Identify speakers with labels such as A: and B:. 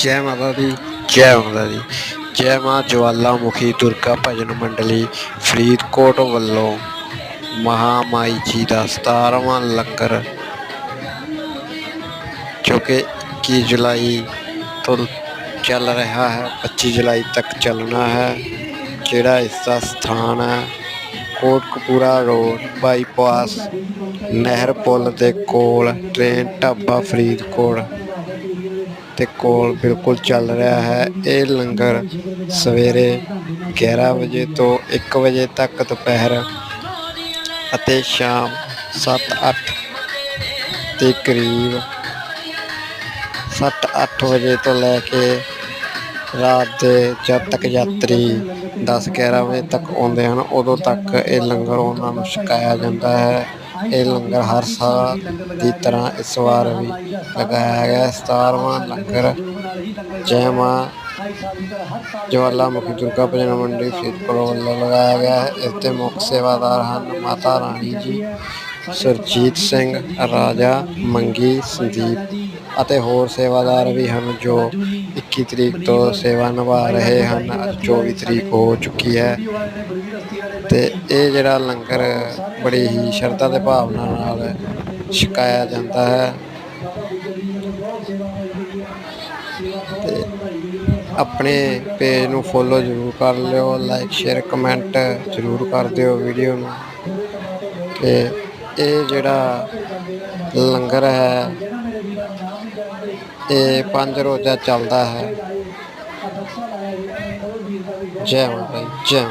A: ਜੈ ਮਾਤਾ ਦੀ, ਜੈ ਮਾਤਾ ਦੀ। ਜੈ ਮਾਂ ਜਵਾਲਾਮੁਖੀ ਦੁਰਗਾ ਭਜਨ ਮੰਡਲੀ, ਫਰੀਦਕੋਟ ਵੱਲੋਂ ਮਹਾਮਾਈ ਜੀ ਦਾ 17ਵਾਂ ਲੰਗਰ, ਜੋ ਕਿ 21 ਜੁਲਾਈ ਤੋਂ ਚੱਲ ਰਿਹਾ ਹੈ 25 ਜੁਲਾਈ ਤੱਕ ਚੱਲਣਾ ਹੈ, ਜਿਹੜਾ ਇਸ ਦਾ ਸਥਾਨ ਹੈ, ਕੋਟਕਪੂਰਾ ਰੋਡ, ਬਾਈਪਾਸ ਨਹਿਰ ਪੁਲ ਦੇ ਕੋਲ, ਟ੍ਰੇਨ ਢਾਬਾ ਫਰੀਦਕੋਟ। ਤੇ ਕੋਲ ਬਿਲਕੁਲ ਚੱਲ ਰਿਹਾ ਹੈ। ਇਹ ਲੰਗਰ ਸਵੇਰੇ 11 ਵਜੇ ਤੋਂ 1 ਵਜੇ ਤੱਕ ਦੁਪਹਿਰ ਅਤੇ ਸ਼ਾਮ 7-8 ਦੇ ਕਰੀਬ 7-8 ਵਜੇ ਤੋਂ ਲੈ ਕੇ ਰਾਤ ਦੇ ਜਦ ਤੱਕ ਯਾਤਰੀ 10-11 ਵਜੇ ਤੱਕ ਆਉਂਦੇ ਹਨ, ਉਦੋਂ ਤੱਕ ਇਹ ਲੰਗਰ ਉਹਨਾਂ ਨੂੰ ਛਕਾਇਆ ਜਾਂਦਾ ਹੈ। ਇਹ ਲੰਗਰ ਹਰ ਸਾਲ ਦੀ ਤਰ੍ਹਾਂ ਇਸ ਵਾਰ ਵੀ ਲਗਾਇਆ ਗਿਆ 17ਵਾਂ ਲੰਗਰ ਜੈ ਮਾਂ ਜਵਾਲਾਮੁਖੀ ਦੁਰਗਾ ਭਜਨ ਮੰਡੀ ਫਰੀਦਕੋਟ ਵੱਲੋਂ ਲਗਾਇਆ ਗਿਆ ਹੈ। ਇਸ ਦੇ ਮੁੱਖ ਸੇਵਾਦਾਰ ਹਨ ਮਾਤਾ ਰਾਣੀ ਜੀ, ਸੁਰਜੀਤ ਸਿੰਘ, ਰਾਜਾ ਮੰਗੀ, ਸੰਦੀਪ ਅਤੇ ਹੋਰ ਸੇਵਾਦਾਰ ਵੀ ਹਨ ਜੋ 21 ਤਰੀਕ ਤੋਂ ਸੇਵਾ ਨਿਭਾ ਰਹੇ ਹਨ। ਅੱਜ 24 ਤਰੀਕ ਹੋ ਚੁੱਕੀ ਹੈ ਤੇ ਇਹ ਜਿਹੜਾ ਲੰਗਰ ਬੜੀ ਹੀ ਸ਼ਰਧਾ ਤੇ ਭਾਵਨਾ ਨਾਲ ਛਕਾਇਆ ਜਾਂਦਾ ਹੈ। ਤੇ ਆਪਣੇ ਪੇਜ ਨੂੰ ਫੋਲੋ ਜ਼ਰੂਰ ਕਰ ਲਿਓ, ਲਾਈਕ, ਸ਼ੇਅਰ, ਕਮੈਂਟ ਜ਼ਰੂਰ ਕਰ ਦਿਓ ਵੀਡੀਓ ਨੂੰ। ਤੇ ਇਹ ਜਿਹੜਾ ਲੰਗਰ ਹੈ ਇਹ ਪੰਜ ਰੋਜ਼ਾ ਚੱਲਦਾ ਹੈ। ਜੈ ਮਾਤਾ ਜੈ।